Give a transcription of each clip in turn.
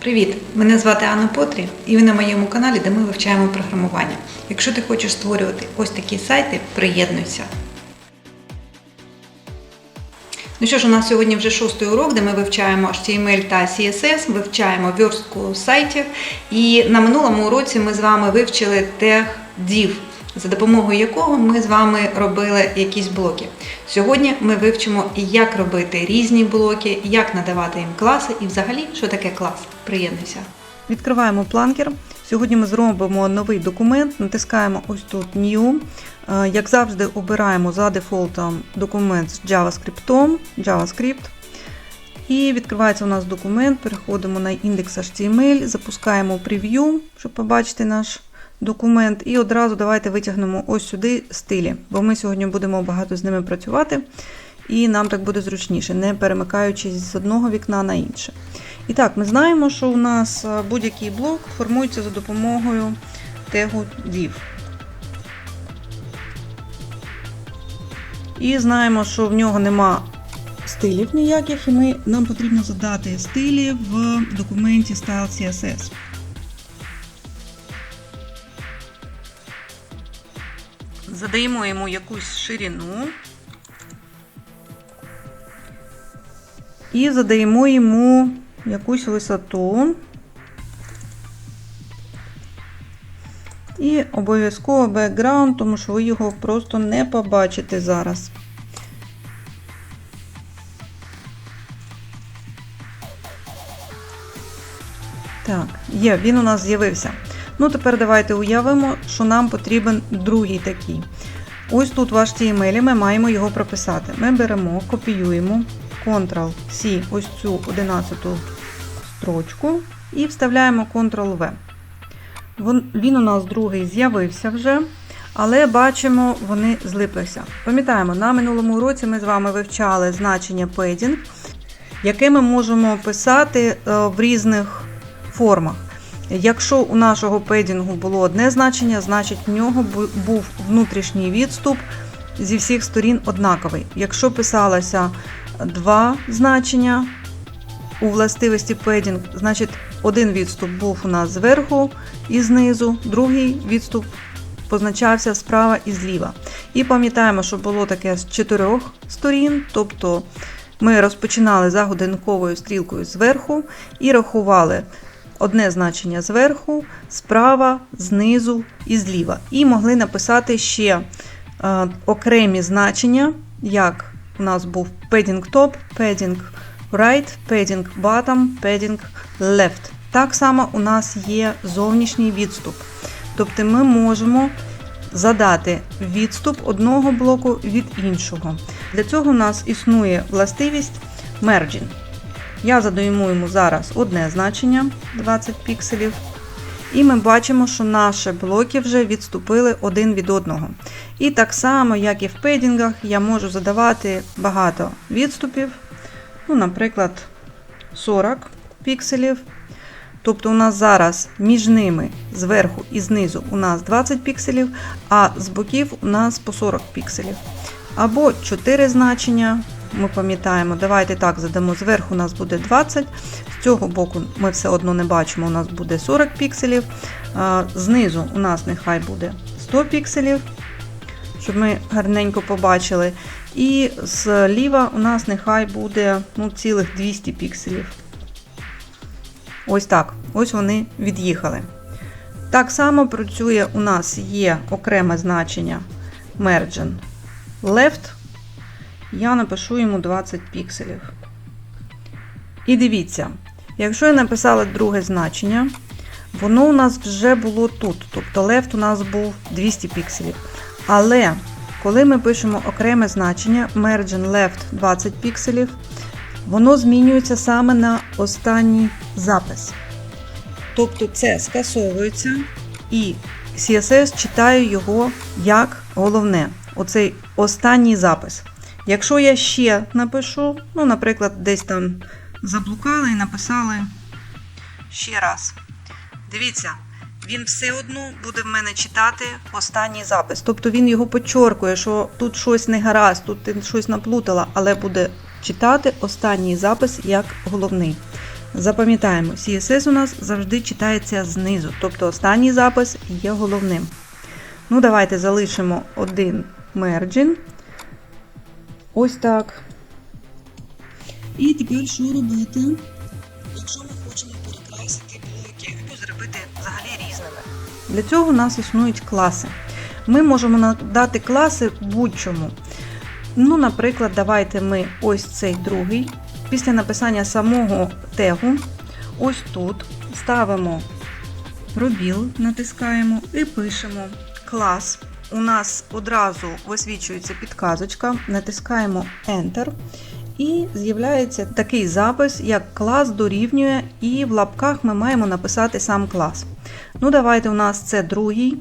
Привіт! Мене звати Анна Потрі, і ви на моєму каналі, де ми вивчаємо програмування. Якщо ти хочеш створювати ось такі сайти, приєднуйся. Ну що ж, у нас сьогодні вже шостий урок, де ми вивчаємо HTML та CSS, вивчаємо верстку сайтів. І на минулому уроці ми з вами вивчили тег div, за допомогою якого ми з вами робили якісь блоки. Сьогодні ми вивчимо, як робити різні блоки, як надавати їм класи і взагалі, що таке клас. Приєднуйся. Відкриваємо планкер. Сьогодні ми зробимо новий документ, натискаємо ось тут New. Е, Як завжди, обираємо за дефолтом документ з JavaScript, JavaScript. І відкривається у нас документ, переходимо на індекс HTML, запускаємо прев'ю, щоб побачити наш документ. І одразу давайте витягнемо ось сюди стилі, бо ми сьогодні будемо багато з ними працювати, і нам так буде зручніше, не перемикаючись з одного вікна на інше. І так, ми знаємо, що у нас е, будь-який блок формується за допомогою тегу div. І знаємо, що в нього нема стилів ніяких, і ми, нам потрібно задати стилі в документі Style CSS. Задаємо йому якусь ширину. І задаємо йому якусь висоту. І обов'язково бекграунд, тому що ви його просто не побачите зараз. Так, є, він у нас з'явився. Ну, тепер давайте уявимо, що нам потрібен другий такий. Ось тут в HTML ми маємо його прописати. Ми беремо, копіюємо Ctrl-C, ось цю 11 строчку, і вставляємо Ctrl-V. Він у нас другий з'явився вже, але бачимо, вони злиплися. Пам'ятаємо, на минулому уроці ми з вами вивчали значення padding, яке ми можемо писати в різних формах. Якщо у нашого педінгу було одне значення, значить в нього був внутрішній відступ зі всіх сторін однаковий. Якщо писалося два значення у властивості педінг, значить один відступ був у нас зверху і знизу, другий відступ позначався справа і зліва. І пам'ятаємо, що було таке з чотирьох сторін, тобто ми розпочинали за годинковою стрілкою зверху і рахували одне значення зверху, справа, знизу і зліва. І могли написати ще е, окремі значення, як у нас був padding top, padding right, padding bottom, padding left. Так само у нас є зовнішній відступ. Тобто ми можемо задати відступ одного блоку від іншого. Для цього у нас існує властивість merging. Я задаємо йому зараз одне значення 20 пікселів. І ми бачимо, що наші блоки вже відступили один від одного. І так само, як і в пейдінгах, я можу задавати багато відступів. Ну, Наприклад, 40 пікселів. Тобто у нас зараз між ними зверху і знизу у нас 20 пікселів, а з боків у нас по 40 пікселів. Або 4 значення. Ми пам'ятаємо, давайте так задамо зверху, у нас буде 20, з цього боку ми все одно не бачимо, у нас буде 40 пікселів. Знизу у нас нехай буде 100 пікселів, щоб ми гарненько побачили. І зліва у нас нехай буде ну, цілих 200 пікселів. Ось так. Ось вони від'їхали. Так само працює у нас є окреме значення Merging Left. Я напишу йому 20 пікселів. І дивіться, якщо я написала друге значення, воно у нас вже було тут. Тобто left у нас був 200 пікселів. Але коли ми пишемо окреме значення margin left 20 пікселів, воно змінюється саме на останній запис. Тобто це скасовується, і CSS читає його як головне. Оцей останній запис. Якщо я ще напишу, ну, наприклад, десь там заблукали і написали ще раз. Дивіться, він все одно буде в мене читати останній запис. Тобто він його почоркує, що тут щось не гаразд, тут ти щось наплутала, але буде читати останній запис як головний. Запам'ятаємо, CSS у нас завжди читається знизу, тобто останній запис є головним. Ну, давайте залишимо один мерджин. Ось так. І тепер що робити? Якщо ми хочемо перекрасити блоки або зробити взагалі різними. Для цього у нас існують класи. Ми можемо надати класи будь-чому. Ну, наприклад, давайте ми ось цей другий. Після написання самого тегу, ось тут ставимо пробіл, натискаємо і пишемо клас. У нас одразу висвічується підказочка, натискаємо Enter. І з'являється такий запис, як клас дорівнює, і в лапках ми маємо написати сам клас. Ну, давайте у нас це другий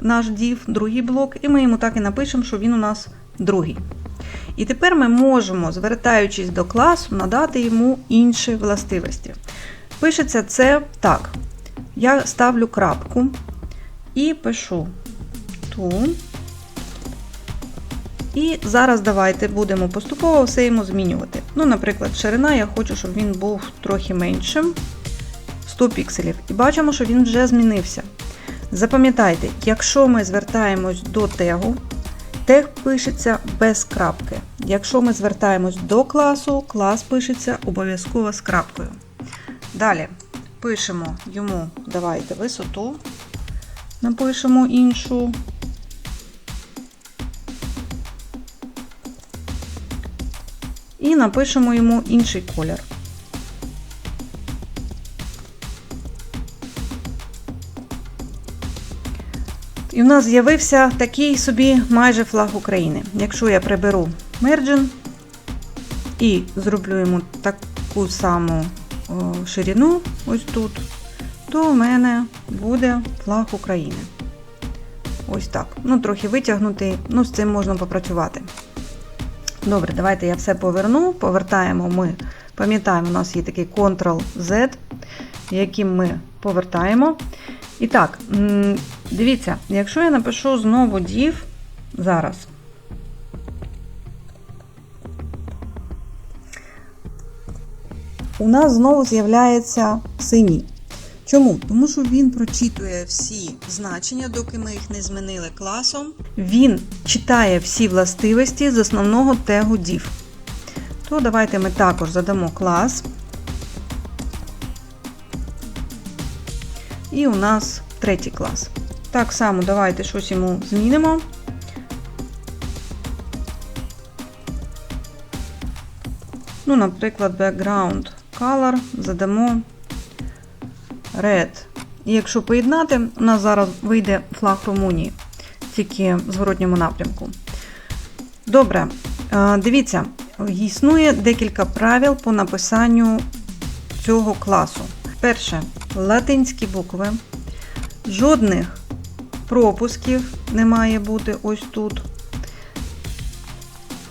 наш div, другий блок, і ми йому так і напишемо, що він у нас другий. І тепер ми можемо, звертаючись до класу, надати йому інші властивості. Пишеться це так. Я ставлю крапку і пишу ту. І зараз давайте будемо поступово все йому змінювати. Ну, наприклад, ширина я хочу, щоб він був трохи меншим 100 пікселів. І бачимо, що він вже змінився. Запам'ятайте, якщо ми звертаємось до тегу, тег пишеться без крапки. Якщо ми звертаємось до класу, клас пишеться обов'язково з крапкою. Далі пишемо йому, давайте висоту, напишемо іншу. І напишемо йому інший колір. І в нас з'явився такий собі майже флаг України. Якщо я приберу мерджин і зроблю йому таку саму ширину, ось тут, то в мене буде флаг України. Ось так. Ну, трохи витягнутий, ну, з цим можна попрацювати. Добре, давайте я все поверну. Повертаємо ми, пам'ятаємо, у нас є такий Ctrl-Z, яким ми повертаємо. І так, дивіться, якщо я напишу знову div зараз. У нас знову з'являється синій. Чому? Тому що він прочитує всі значення, доки ми їх не змінили класом. Він читає всі властивості з основного тегу div. То давайте ми також задамо клас. І у нас третій клас. Так само давайте щось йому змінимо. Ну, наприклад, background color задамо red. І якщо поєднати, у нас зараз вийде флаг Румунії, тільки в зворотньому напрямку. Добре, дивіться, існує декілька правил по написанню цього класу. Перше, латинські букви. Жодних пропусків не має бути ось тут.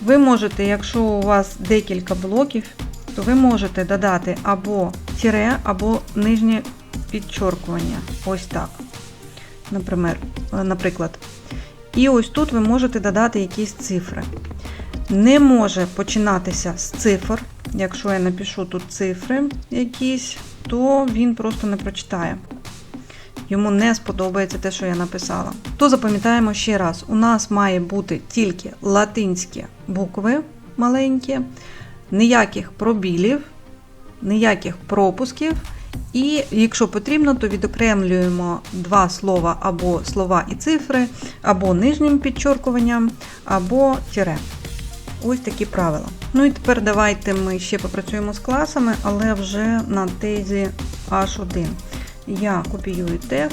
Ви можете, якщо у вас декілька блоків, то ви можете додати або тире, або нижнє підчоркування. Ось так. Наприклад. І ось тут ви можете додати якісь цифри. Не може починатися з цифр. Якщо я напишу тут цифри якісь, то він просто не прочитає. Йому не сподобається те, що я написала. То запам'ятаємо ще раз: у нас має бути тільки латинські букви маленькі, ніяких пробілів, ніяких пропусків. І якщо потрібно, то відокремлюємо два слова або слова і цифри, або нижнім підчоркуванням, або тире. Ось такі правила. Ну і тепер давайте ми ще попрацюємо з класами, але вже на тезі H1. Я копіюю тег,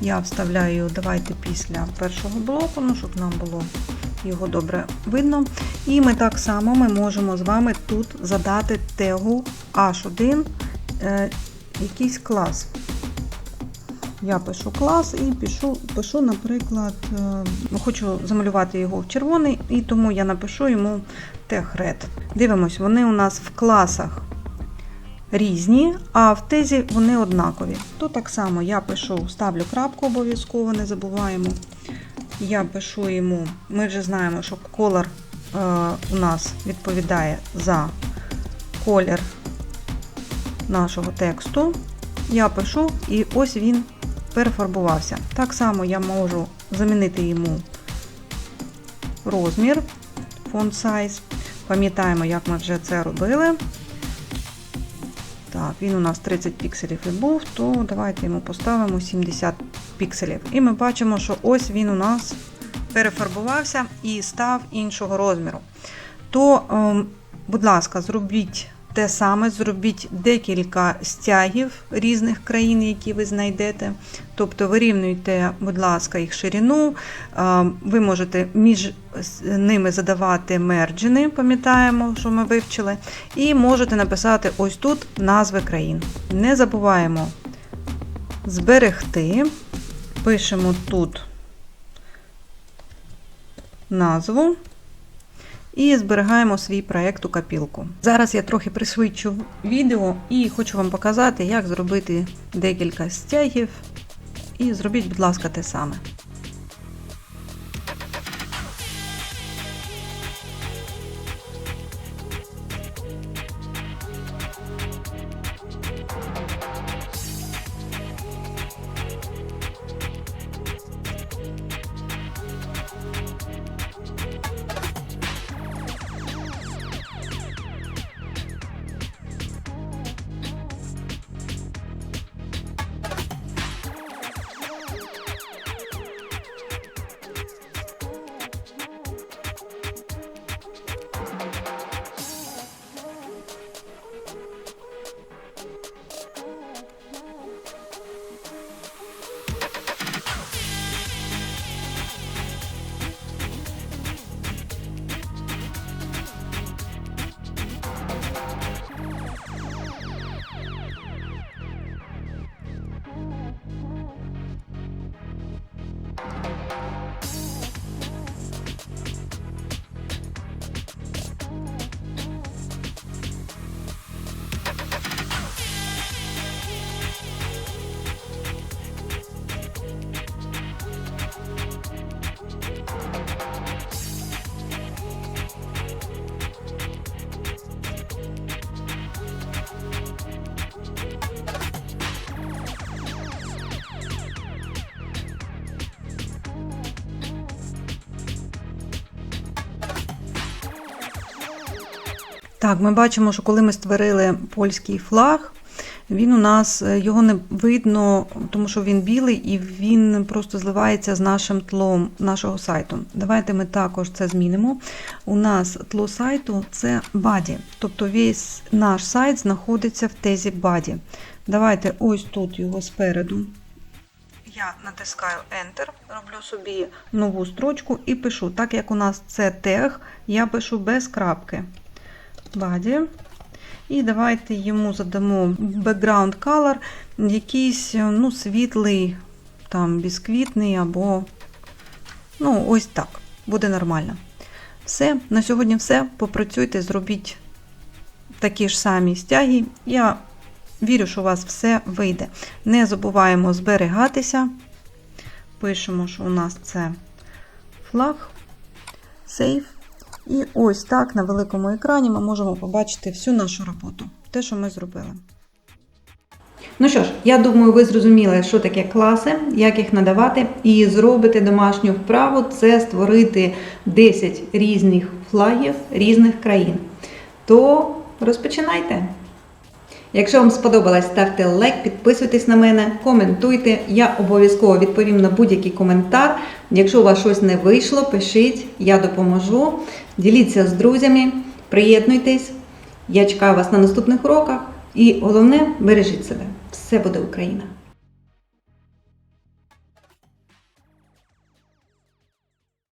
я вставляю, давайте після першого блоку, ну, щоб нам було його добре видно. І ми так само ми можемо з вами тут задати тегу H1 е, якийсь клас. Я пишу клас і пишу, пишу, наприклад, е, хочу замалювати його в червоний, і тому я напишу йому red. Дивимось, вони у нас в класах різні, а в тезі вони однакові. То так само я пишу, ставлю крапку обов'язково, не забуваємо. Я пишу йому, ми вже знаємо, що колор е, у нас відповідає за колір нашого тексту. Я пишу, і ось він перефарбувався. Так само я можу замінити йому розмір, font size. Пам'ятаємо, як ми вже це робили. Так, він у нас 30 пікселів і був, то давайте йому поставимо 70 пікселів. І ми бачимо, що ось він у нас перефарбувався і став іншого розміру. То, ем, будь ласка, зробіть те саме, зробіть декілька стягів різних країн, які ви знайдете. Тобто вирівнюйте, будь ласка, їх ширину. Ем, Ви можете між ними задавати мерджини, пам'ятаємо, що ми вивчили. І можете написати ось тут назви країн. Не забуваємо зберегти. Пишемо тут назву і зберігаємо свій проєкт у капілку. Зараз я трохи пришвидшу відео і хочу вам показати, як зробити декілька стягів. І зробіть, будь ласка, те саме. Так, ми бачимо, що коли ми створили польський флаг, він у нас е, його не видно, тому що він білий і він просто зливається з нашим тлом нашого сайту. Давайте ми також це змінимо. У нас тло сайту це body, тобто весь наш сайт знаходиться в тезі body. Давайте ось тут його спереду. Я натискаю Enter, роблю собі нову строчку і пишу. Так як у нас це тег, я пишу без крапки. Body. І давайте йому задамо background color, якийсь ну, світлий, там, бісквітний або ну, ось так. Буде нормально. Все, на сьогодні все. Попрацюйте, зробіть такі ж самі стяги. Я вірю, що у вас все вийде. Не забуваємо зберігатися. Пишемо, що у нас це флаг, сейф. І ось так на великому екрані ми можемо побачити всю нашу роботу, те, що ми зробили. Ну що ж, я думаю, ви зрозуміли, що таке класи, як їх надавати, і зробити домашню вправу це створити 10 різних флагів різних країн. То розпочинайте! Якщо вам сподобалось, ставте лайк, підписуйтесь на мене, коментуйте. Я обов'язково відповім на будь-який коментар. Якщо у вас щось не вийшло, пишіть, я допоможу. Діліться з друзями, приєднуйтесь. Я чекаю вас на наступних уроках. І головне, бережіть себе. Все буде Україна!